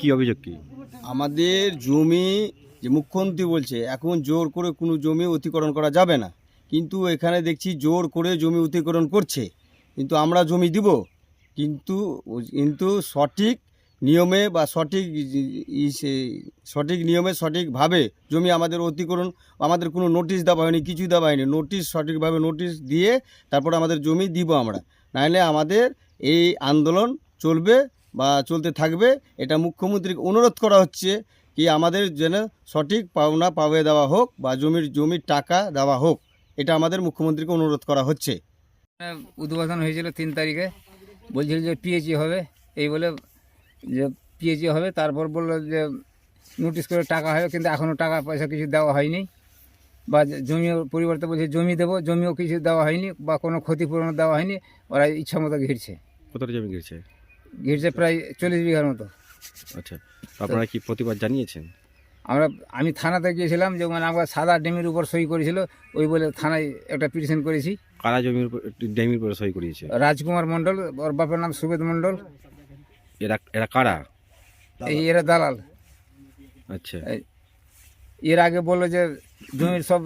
কি অভিযোগ কি? আমাদের জমি যে মুখ্যমন্ত্রী বলছে, এখন জোর করে কোনো জমি অতিকরণ করা যাবে না। কিন্তু এখানে দেখছি জোর করে জমি অতিকরণ করছে। কিন্তু আমরা জমি দিব। কিন্তু কিন্তু সঠিক নিয়মে বা সঠিক সঠিক নিয়মে সঠিকভাবে জমি আমাদের অতিকরণ আমাদের কোনো নোটিশ দেওয়া হয়নি, কিছু দেওয়া হয়নি। নোটিশ সঠিকভাবে নোটিশ দিয়ে তারপর আমাদের জমি দিব আমরা। নাহলে আমাদের এই আন্দোলন চলবে বা চলতে থাকবে এটা মুখ্যমন্ত্রীকে অনুরোধ করা হচ্ছে কি আমাদের যেন সঠিক পাওনা পাবে দেওয়া হোক বা জমির জমির টাকা দেওয়া হোক এটা আমাদের মুখ্যমন্ত্রীকে অনুরোধ করা হচ্ছে। উদ্বোধন হয়েছিল তিন তারিখে বলছিল যে পিএইচি হবে এই বলে যে পিএইচি হবে তারপর বলল যে নোটিশ করে টাকা হবে কিন্তু এখনও টাকা পয়সা কিছু দেওয়া হয়নি। বা জমিও পরিবর্তে বলছে জমি দেবো জমিও কিছু দেওয়া হয়নি বা কোনো ক্ষতিপূরণ দেওয়া হয়নি ওরা ইচ্ছা মতো ঘিরছে। কতটা জমি গেছে ঘিরছে প্রায় চল্লিশ বিঘার মতো। আচ্ছা আপনারা কি প্রতিবাদ জানিয়েছেন? আমরা আমি থানাতে গিয়েছিলাম যে মানে আমরা সাদা ডেমির উপর সই করেছিল ওই বলে থানায় একটা পিটিশন করেছি। কারা জমির উপর ড্যামের উপরে সই করিয়েছে রাজকুমার মণ্ডল ওর বাপের নাম সুবেদ মণ্ডল। এরা এরা কারা? এই এরা দালাল। আচ্ছা। এর আগে বলল যে জমির সব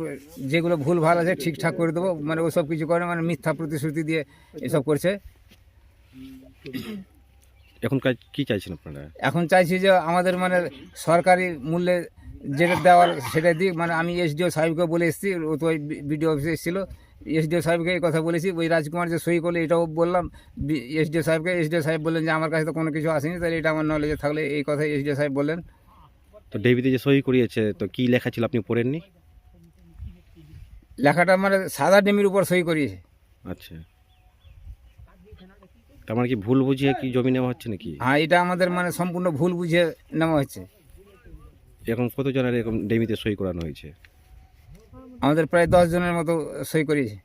যেগুলো ভুল ভালো আছে ঠিকঠাক করে দেবো মানে ওসব কিছু করে মানে মিথ্যা প্রতিশ্রুতি দিয়ে এসব করছে। এখন কি চাইছেন আপনারা? এখন চাইছি যে আমাদের মানে সরকারি মূল্যে যেটা দেওয়ার সেটা দিই মানে আমি এসডিও সাহেবকে বলে এসেছি ও তো ওই বিডিও অফিসে এসেছিল। এসডিও সাহেবকে এই কথা বলেছি ওই রাজকুমার যে সই করলে এটাও বললাম। এসডিও সাহেবকে এসডিও সাহেব বললেন যে আমার কাছে তো কোনো কিছু আসেনি তাহলে এটা আমার নলেজে থাকলে এই কথা এসডিও সাহেব বললেন। তো ডেভিতে যে সই করিয়েছে তো কি লেখা ছিল আপনি পড়েননি? লেখাটা মানে সাদা ডেমির উপর সই করিয়েছে। আচ্ছা। তার মানে কি ভুল বুঝিয়ে কি জমি নেওয়া হচ্ছে নাকি? হ্যাঁ এটা আমাদের মানে সম্পূর্ণ ভুল বুঝিয়ে নেওয়া হচ্ছে। এরকম কতজনের এরকম ডেমিতে সই করানো হয়েছে? আমাদের প্রায় দশ জনের মতো সই করিয়েছে।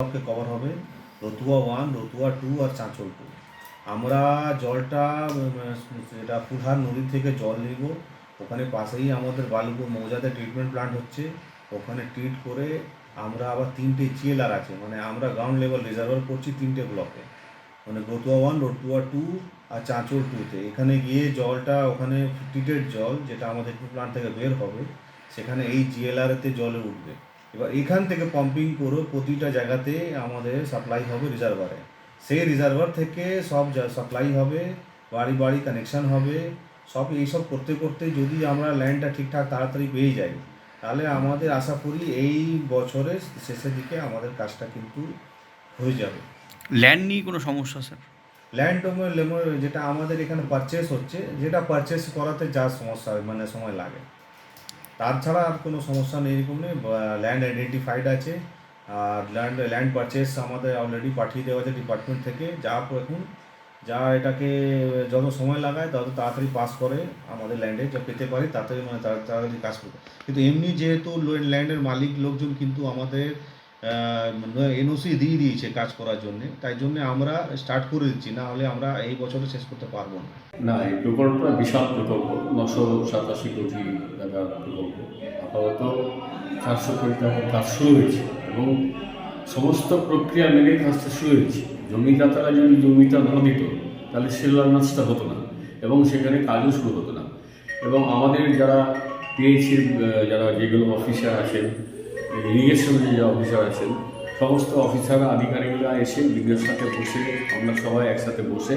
ব্লকে কভার হবে? রতুয়া ওয়ান রতুয়া টু আর চাঁচল টু আমরা জলটা এটা ফুলহার নদী থেকে জল নিব। ওখানে পাশেই আমাদের বালুপুর মৌজাতে ট্রিটমেন্ট প্লান্ট হচ্ছে। ওখানে ট্রিট করে আমরা আবার তিনটে জিএলআর আছে। মানে আমরা গ্রাউন্ড লেভেল রিজার্ভার করছি তিনটে ব্লকে মানে রতুয়া ওয়ান রতুয়া টু আর চাঁচল টুতে এখানে গিয়ে জলটা, ওখানে ট্রিটেড জল, যেটা আমাদের প্লান্ট থেকে বের হবে, সেখানে এই জিএলআরতে জলে উঠবে। এবার এখান থেকে পাম্পিং করে প্রতিটা জায়গাতে আমাদের সাপ্লাই হবে রিজার্ভারে সেই রিজার্ভার থেকে সব সাপ্লাই হবে বাড়ি বাড়ি কানেকশন হবে সব এইসব করতে করতে যদি আমরা ল্যান্ডটা ঠিকঠাক তাড়াতাড়ি পেয়ে যাই তাহলে আমাদের আশা করি এই বছরের শেষের দিকে আমাদের কাজটা কিন্তু হয়ে যাবে। ল্যান্ড নিয়ে কোনো সমস্যা স্যার ল্যান্ড যেটা আমাদের এখানে পারচেস হচ্ছে যেটা পারচেস করাতে যা সমস্যা হয়, মানে সময় লাগে। তাছাড়া আর কোনো সমস্যা নেই, এরকম নেই। ল্যান্ড আইডেন্টিফাইড আছে। আর ল্যান্ড ল্যান্ড পারচেস আমাদের অলরেডি পাঠিয়ে দেওয়া আছে ডিপার্টমেন্ট থেকে। যা এখন যা এটাকে যত সময় লাগায় তত তাড়াতাড়ি পাস করে আমাদের ল্যান্ডে যা পেতে পারি তাড়াতাড়ি মানে তাড়াতাড়ি কাজ করবে কিন্তু এমনি যেহেতু ল্যান্ডের মালিক লোকজন কিন্তু আমাদের এনওসি দিয়ে দিয়েছে কাজ করার জন্য। তাই জন্য আমরা স্টার্ট করে দিচ্ছি, না হলে আমরা এই বছরে শেষ করতে পারব না। না, এই প্রকল্পটা বিশাল প্রকল্প, নশো সাতাশি কোটি টাকার প্রকল্প। আপাতত চারশো কোটি টাকার কাজ শুরু হয়েছে এবং সমস্ত প্রক্রিয়া মেনেই কাজটা শুরু হয়েছে। জমিদাতারা যদি জমিটা না দিত, তাহলে শিলান্যাসটা হতো না এবং সেখানে কাজও শুরু হতো না। এবং আমাদের যারা পিএইচির যারা যেগুলো অফিসার আছেন ইরিগেশনের যে অফিসার আছেন। সমস্ত অফিসার, আধিকারিকরা এসে বিজ্ঞের সাথে বসে, আমরা সবাই একসাথে বসে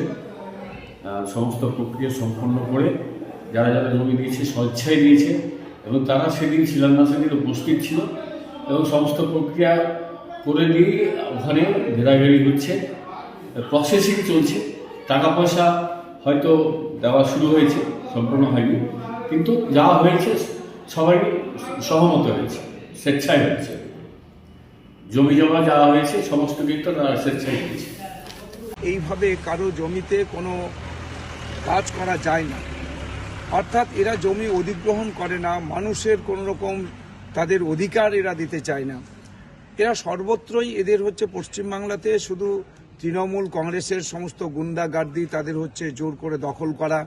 সমস্ত প্রক্রিয়া সম্পন্ন করে, যারা যারা জমি দিয়েছে, স্বেচ্ছায় দিয়েছে, এবং তারা সেদিন শিলান্যাসের দিন উপস্থিত ছিল, এবং সমস্ত প্রক্রিয়া করে দিয়ে ওখানে ঘেরাঘেরি হচ্ছে প্রসেসিং চলছে। টাকা পয়সা হয়তো দেওয়া শুরু হয়েছে, সম্পূর্ণ হয়নি, কিন্তু যা হয়েছে, সবাই সহমত হয়েছে। স্বেচ্ছায় হয়েছে জমি জমা যা হয়েছে, সমস্ত কিন্তু তারা স্বেচ্ছায় দিয়েছে এইভাবে কারও জমিতে কোনো কাজ করা যায় না। অর্থাৎ এরা জমি অধিগ্রহণ করে না, মানুষের কোনো রকম তাদের অধিকার এরা দিতে চায় না। এরা সর্বত্রই এদের হচ্ছে পশ্চিমবাংলাতে শুধু তৃণমূল কংগ্রেসের সমস্ত গুন্ডাগার্দি, তাদের হচ্ছে জোর করে দখল করা,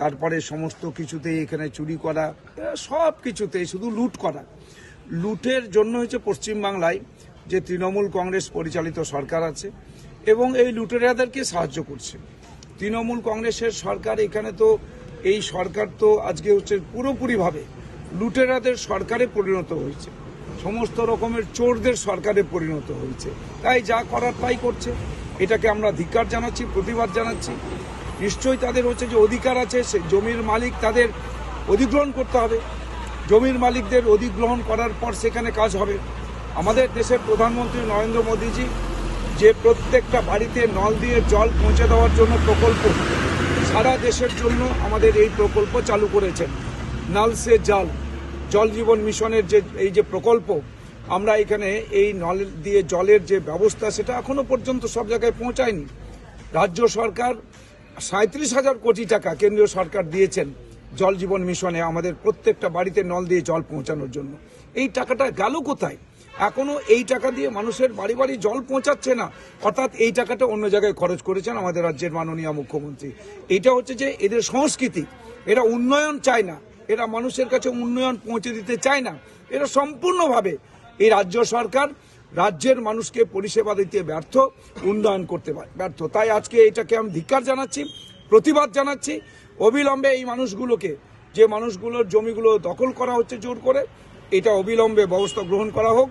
তারপরে সমস্ত কিছুতেই এখানে চুরি করা, সব কিছুতেই শুধু লুট করা। লুটের জন্য হচ্ছে পশ্চিমবাংলায় যে তৃণমূল কংগ্রেস পরিচালিত সরকার আছে এবং এই লুটেরাদেরকে সাহায্য করছে। তৃণমূল কংগ্রেসের সরকার এখানে তো এই সরকার তো আজকে হচ্ছে পুরোপুরিভাবে লুটেরাদের সরকারে পরিণত হয়েছে। সমস্ত রকমের চোরদের সরকারে পরিণত হয়েছে। তাই যা করার তাই করছে। এটাকে আমরা ধিক্কার জানাচ্ছি, প্রতিবাদ জানাচ্ছি। নিশ্চয়ই তাদের হচ্ছে যে অধিকার আছে, সে জমির মালিক তাদের অধিগ্রহণ করতে হবে। জমির মালিকদের অধিগ্রহণ করার পর সেখানে কাজ হবে। আমাদের দেশের প্রধানমন্ত্রী নরেন্দ্র মোদীজি যে প্রত্যেকটা বাড়িতে নল দিয়ে জল পৌঁছে দেওয়ার জন্য প্রকল্প, সারা দেশের জন্য আমাদের এই প্রকল্প চালু করেছেন। নল সে জল জল জীবন মিশনের যে, এই যে প্রকল্প, আমরা এখানে এই নল দিয়ে জলের যে ব্যবস্থা, সেটা এখনও পর্যন্ত সব জায়গায় পৌঁছায়নি। রাজ্য সরকার সাঁত্রিশ হাজার কোটি টাকা কেন্দ্রীয় সরকার দিয়েছেন। জল জীবন মিশনে আমাদের প্রত্যেকটা বাড়িতে নল দিয়ে জল পৌঁছানোর জন্য। এই টাকাটা গেল কোথায়? এখনও এই টাকা দিয়ে মানুষের বাড়ি বাড়ি জল পৌঁছাচ্ছে না। অর্থাৎ এই টাকাটা অন্য জায়গায় খরচ করেছেন আমাদের রাজ্যের মাননীয় মুখ্যমন্ত্রী। এটা হচ্ছে যে এদের সংস্কৃতি। এরা উন্নয়ন চায় না। এরা মানুষের কাছে উন্নয়ন পৌঁছে দিতে চায় না। এরা সম্পূর্ণভাবে এই রাজ্য সরকার রাজ্যের মানুষকে পরিষেবা দিতে ব্যর্থ, উন্নয়ন করতে ব্যর্থ। তাই আজকে এটাকে আমি ধিক্কার জানাচ্ছি, প্রতিবাদ জানাচ্ছি। অবিলম্বে এই মানুষগুলোকে, যে মানুষগুলোর জমিগুলো দখল করা হচ্ছে জোর করে, এটা অবিলম্বে ব্যবস্থা গ্রহণ করা হোক।